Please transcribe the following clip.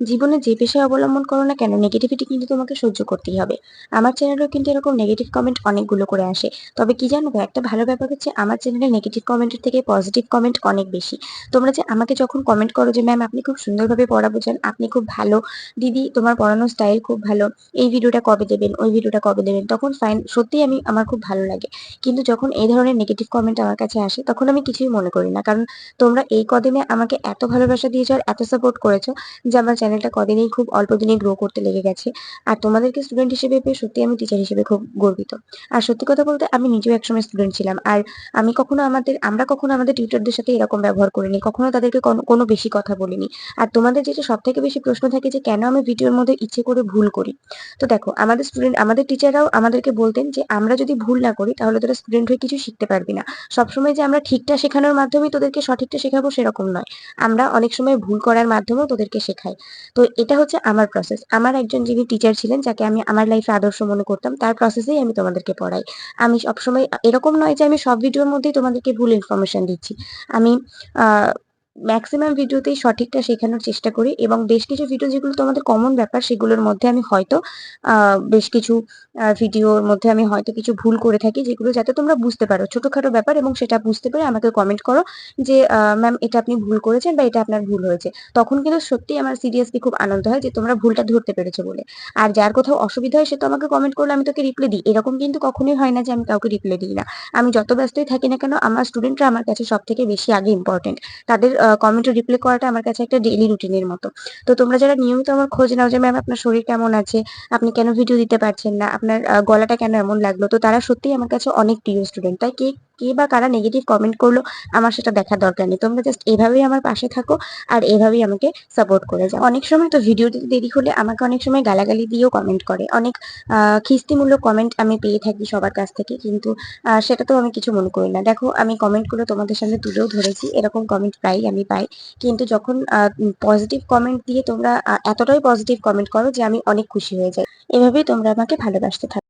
জীবনে যে পেশায় অবলম্বন করো না কেন নেগেটিভিটি কিন্তু তোমাকে সহ্য করতেই হবে। আমার চ্যানেলেও কিন্তু এরকম নেগেটিভ কমেন্ট অনেকগুলো করে আসে। তবে কি জানো একটা ভালো ব্যাপার হচ্ছে আমার চ্যানেলে নেগেটিভ কমেন্টের থেকে পজিটিভ কমেন্ট অনেক বেশি। তোমরা যে আমাকে যখন কমেন্ট করো যে ম্যাম আপনি খুব সুন্দরভাবে পড়া বোঝান, আপনি খুব ভালো, দিদি তোমার পড়ানোর স্টাইল খুব ভালো, এই ভিডিওটা কবে দেবেন, ওই ভিডিওটা কবে দেবেন? তখন ফাইন সত্যিই আমি, আমার খুব ভালো লাগে। কিন্তু যখন এই ধরনের নেগেটিভ কমেন্ট আমার কাছে আসে, তখন আমি কিছুই মনে করি না। কারণ তোমরা এই কদিনে আমাকে এত ভালোবাসা দিয়েছ আর এত সাপোর্ট করেছ যে আমার চ্যানেলটা কদিনেই খুব অল্প দিনে গ্রো করতে লেগে গেছে। আর তোমাদেরকে স্টুডেন্ট হিসেবে পেয়ে সত্যি আমি টিচার হিসেবে খুব গর্বিত। আর সত্যি কথা বলতে আমি নিজেও একসময় স্টুডেন্ট ছিলাম। আর আমি কখনো আমাদের, আমরা কখনো আমাদের টিউটারদের সাথে এরকম ব্যবহার করিনি, কখনো তাদেরকে কোনো- বেশি কথা বলিনি। আর তোমাদের যেটা সব থেকে বেশি প্রশ্ন থাকে যে, কেন আমি ভিডিওর মধ্যে ইচ্ছে করে ভুল করি? তো দেখো, আমাদের স্টুডেন্ট আমাদের টিচাররাও আমাদেরকে বলতেন যে, আমরা যদি ভুল না করি, তাহলে তোরা স্টুডেন্ট হয়ে কিছু শিখতে পারবি না। সবসময় যে, আমরা ঠিকটা শেখানোর মাধ্যমে তোদেরকে সঠিকটা শেখাবো সেরকম নয়। আমরা অনেক সময় ভুল করার মাধ্যমেও তোদেরকে শেখাই। তো এটা হচ্ছে আমার প্রসেস আমার একজন যিনি টিচার ছিলেন, যাকে আমি আমার লাইফে আদর্শ মনে করতাম, তার প্রসেসেই আমি তোমাদেরকে পড়াই। আমি সবসময়, এরকম নয় যে আমি সব ভিডিওর মধ্যেই তোমাদেরকে ভুল ইনফরমেশন দিচ্ছি। আমি, আহ ম্যাক্সিমাম ভিডিওতেই সঠিকটা শেখানোর চেষ্টা করি এবং বেশ কিছু ভিডিও যেগুলো তোমাদের কমন ব্যাপার, সেগুলোর মধ্যে আমি হয়তো বেশ কিছু ভিডিওর মধ্যে আমি হয়তো কিছু ভুল করে থাকি যেগুলো যাতে তোমরা বুঝতে পারো। ছোটোখাটো ব্যাপার এবং সেটা বুঝতে পেরে আমাকে কমেন্ট করো যে ম্যাম এটা আপনি ভুল করেছেন বা এটা আপনার ভুল হয়েছে। তখন কিন্তু সত্যি আমার সিরিয়াসলি খুব আনন্দ হয় যে তোমরা ভুলটা ধরতে পেরেছ বলে। আর যার কোথাও অসুবিধা হয় সে তো আমাকে কমেন্ট করলে আমি তোকে রিপ্লাই দিই। এরকম কিন্তু কখনোই হয় না যে আমি কাউকে রিপ্লাই দিই না। আমি যত ব্যস্তই থাকি না কেন, আমার স্টুডেন্টরা আমার কাছে সব থেকে বেশি আগে ইম্পর্টেন্ট তাদের কমেন্টে রিপ্লাই করাটা আমার কাছে একটা ডেইলি রুটিনের মতো। তো তোমরা যারা নিয়মিত আমার খোঁজ নাও যে ম্যাম আপনার শরীর কেমন আছে? আপনি কেন ভিডিও দিতে পারছেন না? আপনার গলাটা কেন এমন লাগল? তো তারা সত্যিই আমার কাছে অনেক প্রিয় স্টুডেন্ট তাই কে কে বা কারা নেগেটিভ কমেন্ট করল, আমার সেটা দেখার দরকার নেই। তোমরা জাস্ট এভাবেই আমার পাশে থাকো আর এভাবেই আমাকে সাপোর্ট করে যাও। অনেক সময় তো ভিডিও দিতে দেরি হলে আমাকে অনেক সময় গালাগালি দিয়েও কমেন্ট করে। অনেক খিস্তিমূলক কমেন্ট আমি পেয়ে থাকি সবার কাছ থেকে, কিন্তু সেটা তো আমি কিছু মনে করি না। দেখো, আমি কমেন্টগুলো তোমাদের সামনে তুলেও ধরেছি। এরকম কমেন্ট প্রায়ই আমি পাই। কিন্তু যখন পজিটিভ কমেন্ট দিয়ে তোমরা এতটাই পজিটিভ কমেন্ট করো যে আমি অনেক খুশি হয়ে যাই। এভাবেই তোমরা আমাকে ভালোবাসতে থাকো